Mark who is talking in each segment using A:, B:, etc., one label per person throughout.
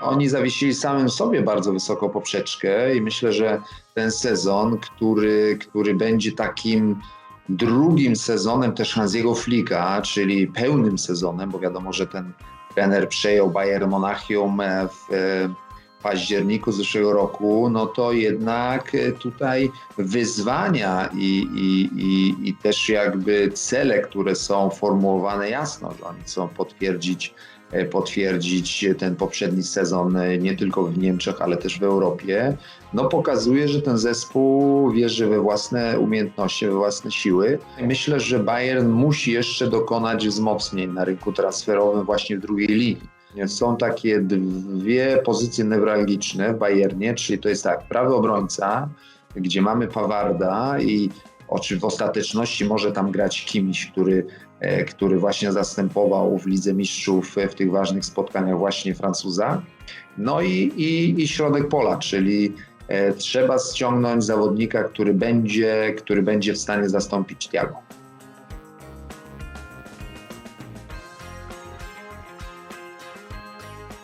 A: Oni zawiesili samym sobie bardzo wysoko poprzeczkę i myślę, że ten sezon, który, który będzie takim drugim sezonem też Hansiego Flicka, czyli pełnym sezonem, bo wiadomo, że ten trener przejął Bayern Monachium e, w e, październiku zeszłego roku, no to jednak e, tutaj wyzwania i, i, i, i też jakby cele, które są formułowane jasno, że oni chcą potwierdzić potwierdzić ten poprzedni sezon e, nie tylko w Niemczech, ale też w Europie, no pokazuje, że ten zespół wierzy we własne umiejętności, we własne siły. Myślę, że Bayern musi jeszcze dokonać wzmocnień na rynku transferowym właśnie w drugiej ligi. Są takie dwie pozycje newralgiczne w Bayernie, czyli to jest tak, prawy obrońca, gdzie mamy Pawarda i w ostateczności może tam grać kimś, który, e, który właśnie zastępował w Lidze Mistrzów w tych ważnych spotkaniach właśnie Francuza. No i, i, i środek pola, czyli e, trzeba ściągnąć zawodnika, który będzie, który będzie w stanie zastąpić Thiago.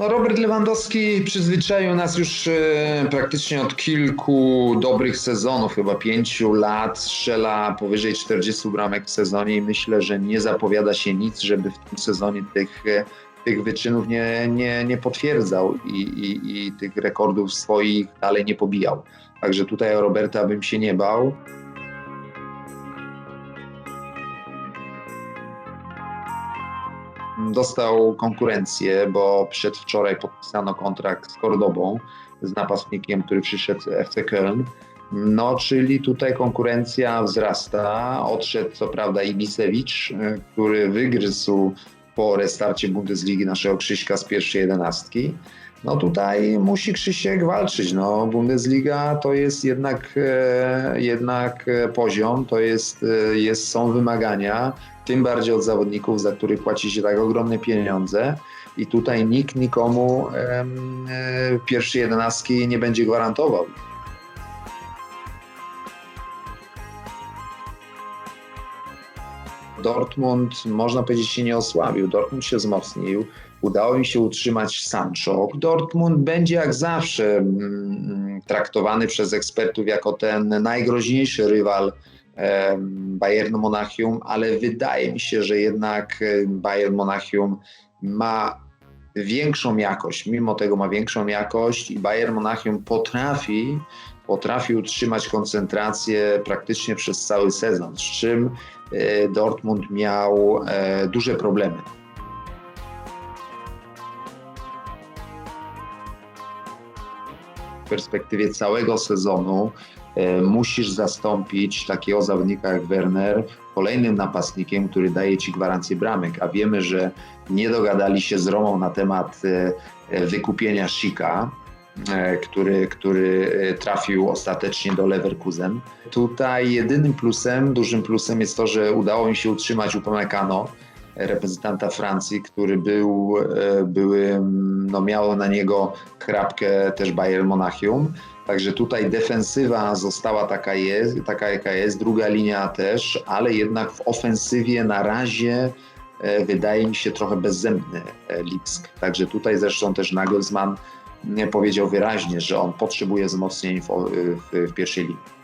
A: No Robert Lewandowski przyzwyczaił nas już e, praktycznie od kilku dobrych sezonów, chyba pięciu lat, strzela powyżej 40 bramek w sezonie i myślę, że nie zapowiada się nic, żeby w tym sezonie tych, e, tych wyczynów nie, nie, nie potwierdzał i, i, i tych rekordów swoich dalej nie pobijał. Także tutaj o Roberta bym się nie bał. Dostał konkurencję, bo przedwczoraj podpisano kontrakt z Cordobą, z napastnikiem, który przyszedł z FC Köln. No, czyli tutaj konkurencja wzrasta. Odszedł co prawda Ibisewicz, y, który wygryzł po restarcie Bundesligi naszego Krzyśka z pierwszej jedenastki. No tutaj musi Krzysiek walczyć. No, Bundesliga to jest jednak, e, jednak e, poziom, to jest, e, jest, są wymagania, tym bardziej od zawodników, za których płaci się tak ogromne pieniądze. I tutaj nikt nikomu e, pierwszej jedenastki nie będzie gwarantował. Dortmund, można powiedzieć, się nie osłabił. Dortmund się wzmocnił. Udało mi się utrzymać Sancho. Dortmund będzie jak zawsze mm, traktowany przez ekspertów jako ten najgroźniejszy rywal Bayernu Monachium, ale wydaje mi się, że jednak Bayern Monachium ma większą jakość, mimo tego ma większą jakość i Bayern Monachium potrafi, potrafi utrzymać koncentrację praktycznie przez cały sezon, z czym e, Dortmund miał e, duże problemy. W perspektywie całego sezonu e, musisz zastąpić takiego zawodnika jak Werner kolejnym napastnikiem, który daje ci gwarancję bramek, a wiemy, że nie dogadali się z Romą na temat wykupienia Sika, który, który trafił ostatecznie do Leverkusen. Tutaj jedynym plusem, dużym plusem jest to, że udało mi się utrzymać Upamecano, reprezentanta Francji, który był, były, no miało na niego chrapkę też Bayern Monachium. Także tutaj defensywa została taka, jest, taka jaka jest, druga linia też, ale jednak w ofensywie na razie e, wydaje mi się trochę bezzębny e, Lipsk. Także tutaj zresztą też Nagelsmann powiedział wyraźnie, że on potrzebuje wzmocnień w, w, w pierwszej linii.